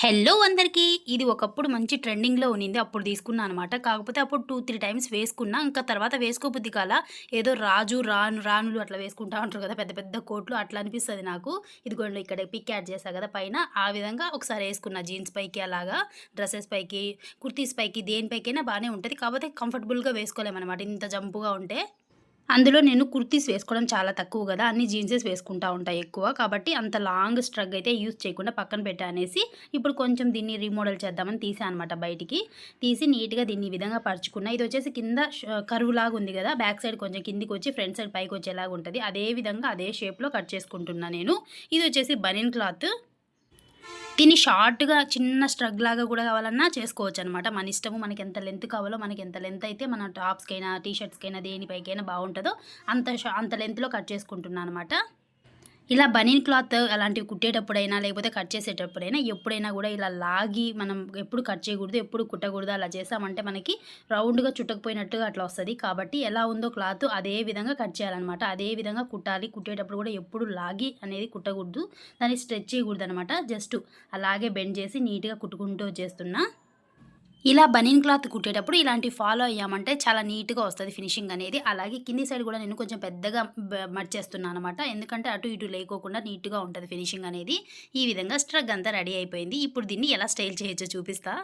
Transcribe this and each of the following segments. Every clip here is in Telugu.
హలో అందరికీ ఇది ఒకప్పుడు మంచి ట్రెండింగ్‌లో ఉన్నింది. అప్పుడు తీసుకున్నా అనమాట. కాకపోతే అప్పుడు 2, 3 టైమ్స్ వేసుకున్నా. ఇంకా తర్వాత వేసుకోబుద్ధి కాలా. ఏదో రాజు, రాను రాణులు అట్లా వేసుకుంటా ఉంటారు కదా! పెద్ద పెద్ద కోట్లు అట్లా అనిపిస్తుంది నాకు. ఇదిగోండి ఇక్కడ పిక్ యాడ్ చేశా కదా పైన. ఆ విధంగా ఒకసారి వేసుకున్నా జీన్స్ పైకి అలాగా, డ్రెస్సెస్ పైకి, కుర్తీస్ పైకి దేనిపైకైనా బాగానే ఉంటుంది కాకపోతే కంఫర్టబుల్‌గా వేసుకోలేమన్నమాట ఇంత జంపుగా ఉంటే. అందులో నేను కుర్తీస్ వేసుకోవడం చాలా తక్కువ కదా అన్ని జీన్సెస్ వేసుకుంటా ఉంటాయి ఎక్కువ. కాబట్టి అంత లాంగ్ స్ట్రగ్ అయితే యూజ్ చేయకుండా పక్కన పెట్టా అనేసి, ఇప్పుడు కొంచెం దీన్ని రీమోడల్ చేద్దామని తీసాను అనమాట బయటికి. తీసి నీట్‌గా దీన్ని ఈ విధంగా పరుచుకున్నా. ఇదొచ్చేసి కింద ష లాగా ఉంది కదా బ్యాక్ సైడ్ కొంచెం కిందికొచ్చి ఫ్రంట్ సైడ్ పైకొచ్చేలాగా ఉంటుంది అదే విధంగా అదే షేప్‌లో కట్ చేసుకుంటున్నా నేను. ఇది వచ్చేసి బనియన్ క్లాత్. దీన్ని షార్ట్‌గా చిన్న స్ట్రగ్ లాగా కూడా కావాలన్నా చేసుకోవచ్చనమాట. మన ఇష్టము. మనకి ఎంత లెంత్ కావాలో మనకి ఎంత లెంత్ అయితే మన టాప్స్‌కైనా, టీ షర్ట్స్‌కైనా దేనిపైకైనా బాగుంటుందో అంత అంత లెంత్‌లో కట్ చేసుకుంటున్నాను అనమాట. ఇలా బనియన్ క్లాత్ అలాంటివి కుట్టేటప్పుడైనా, లేకపోతే కట్ చేసేటప్పుడైనా ఎప్పుడైనా కూడా ఇలా లాగి మనం ఎప్పుడు కట్ చేయకూడదు, ఎప్పుడు కుట్టకూడదు. అలా చేసామంటే మనకి రౌండ్‌గా చుట్టకపోయినట్టుగా అట్లా వస్తుంది కాబట్టి ఎలా ఉందో క్లాత్ అదే విధంగా కట్ చేయాలనమాట. అదే విధంగా కుట్టాలి. కుట్టేటప్పుడు కూడా ఎప్పుడు లాగి అనేది కుట్టకూడదు. దాన్ని స్ట్రెచ్ చేయకూడదు అనమాట జస్ట్ అలాగే బెండ్ చేసి నీట్‌గా కుట్టుకుంటూ చేస్తున్నా ఇలా బనియన్ క్లాత్ కుట్టేటప్పుడు ఇలాంటి ఫాలో అయ్యామంటే చాలా నీట్‌గా వస్తుంది ఫినిషింగ్ అనేది. అలాగే కింది సైడ్ కూడా నేను కొంచెం పెద్దగా బ అనమాట. ఎందుకంటే అటు ఇటు లేకోకుండా నీట్‌గా ఉంటుంది ఫినిషింగ్ అనేది. ఈ విధంగా స్ట్రగ్ అంతా రెడీ అయిపోయింది. ఇప్పుడు దీన్ని ఎలా స్టైల్ చేయొచ్చో చూపిస్తా.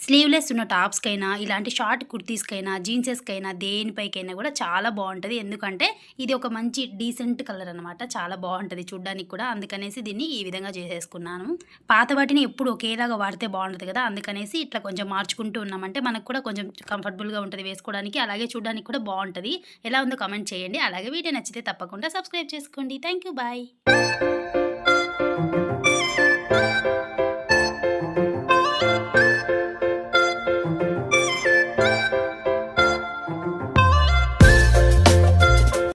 స్లీవ్‌లెస్ ఉన్న టాప్స్‌కైనా, ఇలాంటి షార్ట్ కుర్తీస్‌కైనా, జీన్సెస్‌కైనా దేనిపైకైనా కూడా చాలా బాగుంటుంది ఎందుకంటే ఇది ఒక మంచి డీసెంట్ కలర్ అనమాట. చాలా బాగుంటుంది చూడ్డానికి కూడా. అందుకనేసి దీన్ని ఈ విధంగా చేసేసుకున్నాను. పాత వాటిని ఎప్పుడు ఒకేలాగా వాడితే బాగుంటుంది కదా! అందుకనేసి ఇట్లా కొంచెం మార్చుకుంటూ ఉన్నామంటే మనకు కూడా కొంచెం కంఫర్టబుల్‌గా ఉంటది వేసుకోవడానికి. అలాగే చూడడానికి కూడా బాగుంటుంది ఎలా ఉందో కమెంట్ చేయండి. అలాగే వీడియో నచ్చితే తప్పకుండా సబ్స్క్రైబ్ చేసుకోండి. Thank you. బాయ్.